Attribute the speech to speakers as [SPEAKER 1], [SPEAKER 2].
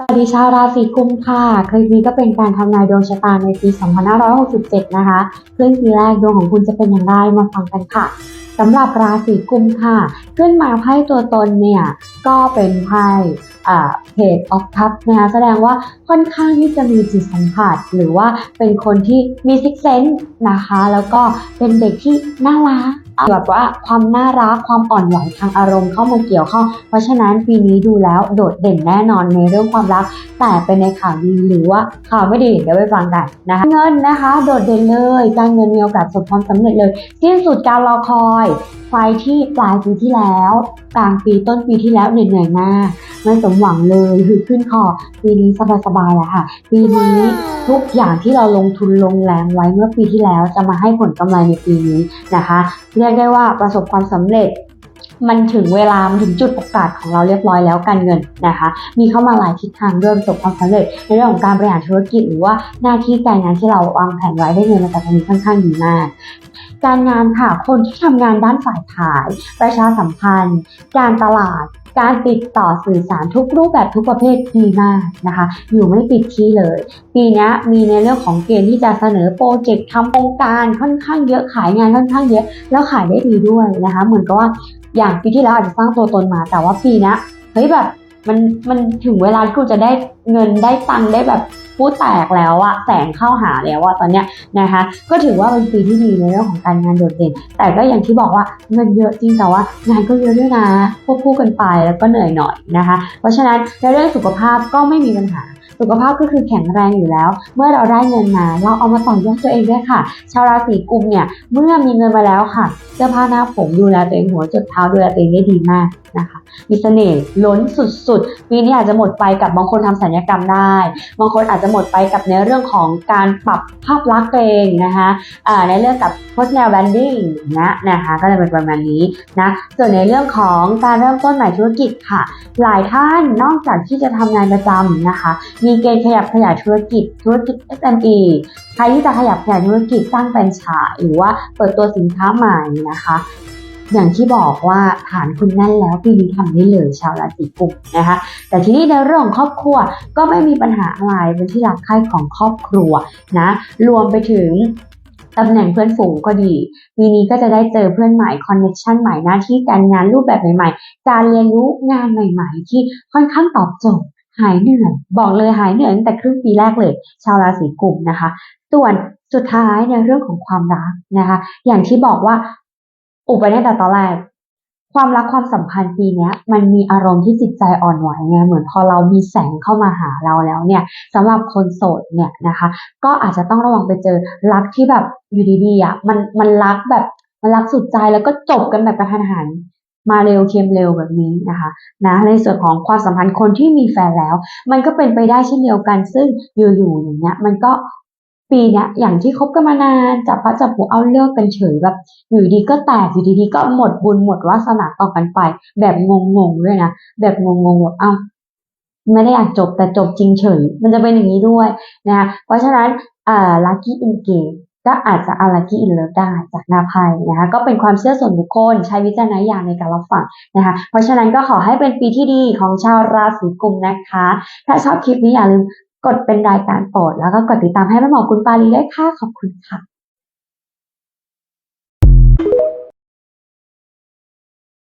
[SPEAKER 1] สวัสดีชาวราศีกุมค่ะ คลิปนี้ก็เป็นการทำนายดวงชะตาในปี 2567 นะคะครึ่งปีแรกดวงของคุณจะเป็นอย่างไรมาฟังกันค่ะสำหรับราศีกุมค่ะ ขึ้นมาไพ่ตัวตนเนี่ยก็เป็นไพ่เพจออฟทัพนะคะแสดงว่าค่อนข้างที่จะมีจิตสัมผัส หรือว่าเป็นคนที่มีซิกเซนส์นะคะ แล้วก็เป็นเด็กที่น่ารัก แบบว่าความน่ารักความอ่อนหวานทางอารมณ์เข้ามาเกี่ยวข้อง เพราะฉะนั้นปีนี้ดูแล้วโดดเด่นแน่นอนในเรื่องความรัก แต่เป็นในข่าวดีหรือว่าข่าวไม่ดีเดี๋ยวไปฟังกันนะคะเงินนะคะ โดดเด่นเลยการเงินมีโอกาสประสบความสำเร็จเลย สิ้นสุดการรอคอยไฟที่ปลายปีที่แล้วกลางปีต้นปีที่แล้วเหนื่อยๆมากไม่สมหวังเลยคือขึ้นคอปีนี้สบายๆแหละค่ะ ปีนี้ทุกอย่างที่เราลงทุนลงแรงไว้เมื่อปีที่แล้วจะมาให้ผลกำไรในปีนี้นะคะเรียกได้ว่าประสบความสำเร็จ มันถึงเวลา มันถึงจุดโอกาสของเราเรียบร้อยแล้วการเงินนะคะ มีเข้ามาหลายทิศทางเริ่มประสบความสำเร็จ ในเรื่องของการบริหารธุรกิจหรือว่าหน้าที่การงานที่เราวางแผนไว้ได้เงินมาจากตรงนี้ค่อนข้างดีมากการงานค่ะ คนที่ทำงานด้านฝ่ายขาย ประชาสัมพันธ์ การตลาด การติดต่อสื่อสารทุกรูปแบบทุกประเภทดีมากนะคะ อยู่ไม่ติดที่เลย ปีนี้มีในเรื่องของเกณฑ์ที่จะเสนอโปรเจกต์ทำโครงการค่อนข้างเยอะขายงานค่อนข้างเยอะ แล้วขายได้ดีด้วยนะคะ เหมือนกับว่าอย่างปีที่แล้วอาจจะสร้างตัวตนมา แต่ว่าปีนี้เฮ้ยแบบมันมันถึงเวลาที่คุณจะได้ เงินได้ตังค์ได้แบบพูดแตกแล้วอะแสงเข้าหาแล้วอะตอนเนี้ยนะคะ ก็ถือว่าเป็นปีที่ดีในเรื่องของการงานโดดเด่น แต่ก็อย่างที่บอกว่าเงินเยอะจริงแต่ว่างานก็เยอะด้วยนะควบคู่กันไปแล้วก็เหนื่อยหน่อยนะคะ เพราะฉะนั้นในเรื่องสุขภาพก็ไม่มีปัญหาสุขภาพก็คือแข็งแรงอยู่แล้ว เมื่อเราได้เงินมาเราเอามาต่อยอดตัวเองด้วยค่ะ ชาวราศีกุมเนี่ยเมื่อมีเงินมาแล้วค่ะเสื้อผ้าหน้าผมดูแลตัวเองหัวจุดเท้าดูแลตัวเองได้ดีมากนะคะมีเสน่ห์ล้นสุดๆปีนี้อาจจะหมดไปกับบางคนทำสัญญกรรมได้ บางคนอาจจะหมดไปกับในเรื่องของการปรับภาพลักษณ์ตัวเองนะคะในเรื่องกับ personal branding อย่งเงี้ยนะคะก็จะเป็นประมาณนี้นะส่วนในเรื่องของการเริ่มต้นใหม่ธุรกิจค่ะ หลายท่านนอกจากที่จะทำงานประจำนะคะ มีเกณฑ์ขยับขยายธุรกิจธุรกิจ SME ใครที่จะขยับขยายธุรกิจสร้างแฟรนไชส์หรือว่าเปิดตัวสินค้าใหม่นะคะ อย่างที่บอกว่าฐานคุณแน่นแล้วปีนี้ทำได้เลยชาวราศีกุมนะคะ แต่ทีนี้ในเรื่องของครอบครัวก็ไม่มีปัญหาอะไรเป็นที่รักใคร่ของครอบครัวนะรวมไปถึงตำแหน่งเพื่อนฝูงก็ดีปีนี้ก็จะได้เจอเพื่อนใหม่คอนเนคชันใหม่หน้าที่การงานรูปแบบใหม่ๆ การเรียนรู้งานใหม่ ๆ ที่ค่อนข้างตอบโจทย์หายเหนื่อยบอกเลยหายเหนื่อยตั้งแต่ครึ่งปีแรกเลย ชาวราศีกุมนะคะ ส่วนสุดท้ายในเรื่องของความรักนะคะ อย่างที่บอกว่า อุปนิสัยตอนแรก ความรักความสัมพันธ์ปีเนี้ยมันมีอารมณ์ที่จิตใจอ่อนไหวไงเหมือนพอเรามีแสงเข้ามาหาเราแล้วเนี่ยสำหรับคนโสดเนี่ยนะคะ ก็อาจจะต้องระวังไปเจอรักที่แบบอยู่ดีๆอะมันมันรักแบบมันรักสุดใจแล้วก็จบกันแบบกระทันหันมาเร็วเค็มเร็วแบบนี้นะคะนะในส่วนของความสัมพันธ์คนที่มีแฟนแล้ว มันก็เป็นไปได้เช่นเดียวกัน ซึ่งอยู่ๆอย่างเงี้ยมันก็ ปีเนี้ยอย่างที่คบกันมานานจับพระจับผูเอาเลิกกันเฉยแบบ อยู่ดีก็แตกอยู่ดีๆก็หมดบุญหมดวาสนาต่อกันไป แบบงงๆด้วยนะแบบงงๆแบบเอ้าไม่ได้อยากจบแต่จบจริงเฉย มันจะเป็นอย่างนี้ด้วยนะเพราะฉะนั้นอ่า lucky in game ก็อาจจะเอา lucky in love ได้จากหน้าไพ่นะคะก็เป็นความเชื่อส่วนบุคคลใช้วิจารณญาณในการรับฟังนะคะเพราะฉะนั้นก็ขอให้เป็นปีที่ดีของชาวราศีกุมนะคะ ถ้าชอบคลิปนี้อย่าลืม กดเป็นรายการโปรดแล้วก็กดติดตามให้แม่หมอคุณปาลีได้ค่ะ ขอบคุณค่ะ